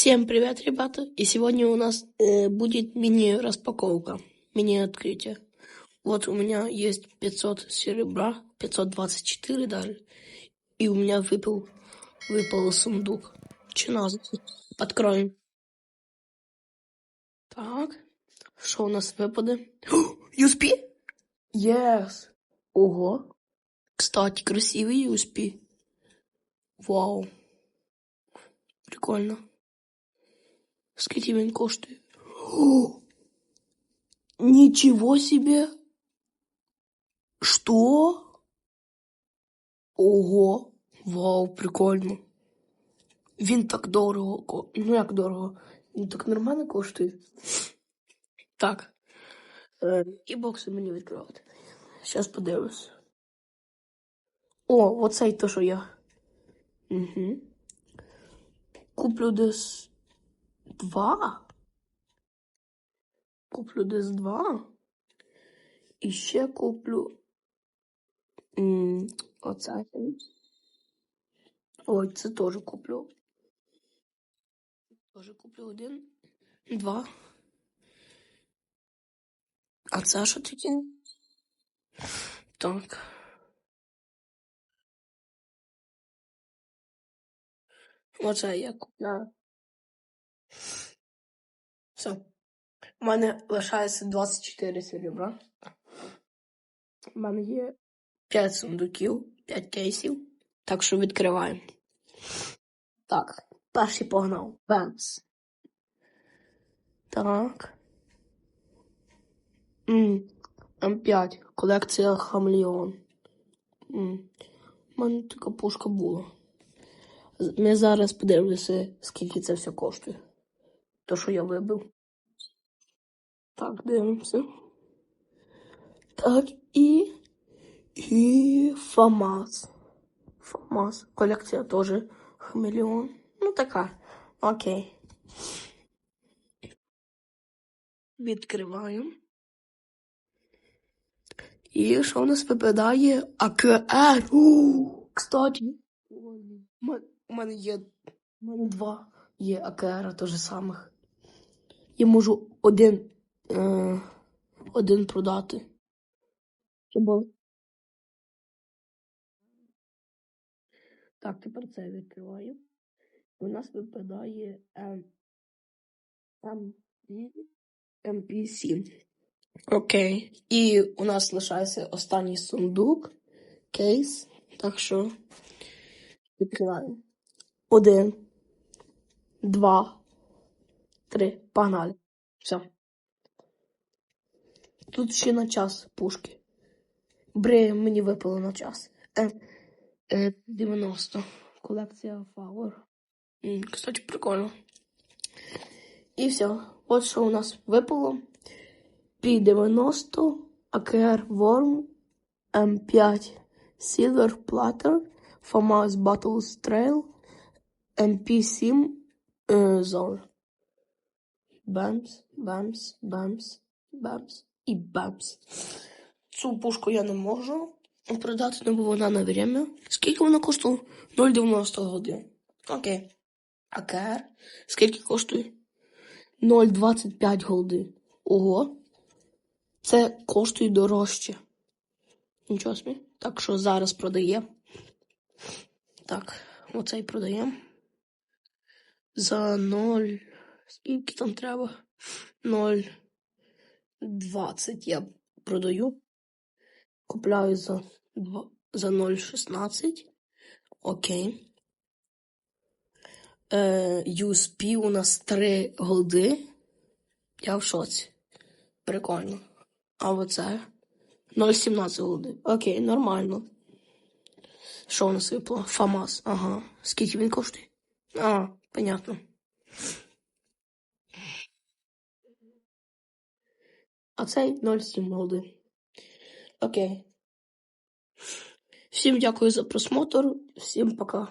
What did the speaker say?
Всем привет, ребята! И сегодня у нас э, будет мини-распаковка, мини-открытие. Вот у меня есть 500 серебра, 524 даже. И у меня выпал, выпал сундук. Чиназы. Откроем. Так, что у нас выпады? USP? Yes! Ого! Кстати, красивый USP. Вау! Прикольно. Скільки він коштує? О! Ничего себе! Что? Ого! Вау, прикольно. Він так дорого. Ну як дорого? Він так нормально коштує. Так. Е, і бокси мені відкривати. Зараз подивлюсь. О, оцей то, що я. Угу. Куплю десь два. Куплю десь два. І ще куплю. Оце. Ой, це теж куплю. Теж куплю один. Два. А це що таке? Так. Оце я купляю. Все. У мене лишається 24 серебра. У мене є 5 сундуків, 5 кейсів. Так що відкриваємо. Так, перший погнав. Бенс. Так. М, М5. Колекція Хамелеон. М, У мене така пушка була. Ми зараз подивимося, скільки це все коштує. То, що я вибив. Так, дивимося. Так, і. І ФАМАС. ФАМАС. Колекція теж хамелеон. Ну, така. Окей. Відкриваємо. І що в нас випадає? АКР. У, Кстати, у мене- є. У мене два є АКР теж самих. Я можу один. Е, один продати. Щоб... Так, тепер це відкриваю. У нас випадає ем, ем, MP7. Окей. І у нас лишається останній сундук, кейс. Так що відкриваємо. Один, два, три. Погнали. Все. Тут ще на час пушки. Бре, мені випало на час. Е, е, 90. Колекція. М, Кстати, прикольно. І все. От що у нас випало. P90, AKR Worm, M5 Silver Platter, FAMAS Battles Trail, MP7 е, Zone. Бамс, бамс, бамс, бамс і бамс. Цю пушку я не можу продати, бо вона на время. Скільки вона коштує? 0,90 годин. Окей. АКР. Скільки коштує? 0,25 голди. Ого. Це коштує дорожче. Нічого собі. Так що зараз продаємо. Так, оцей продаємо. За 0. Скільки там треба? 0,20 я продаю. Купляю за, за 0,16. Окей. Е, USP у нас 3 голди. Я в шоці. Прикольно. А оце 0,17 голди. Окей, нормально. Що у нас випало? ФАМАС. Ага. Скільки він коштує? А, понятно. А цей 0,7 голди. Окей. Всім дякую за просмотр. Всім пока.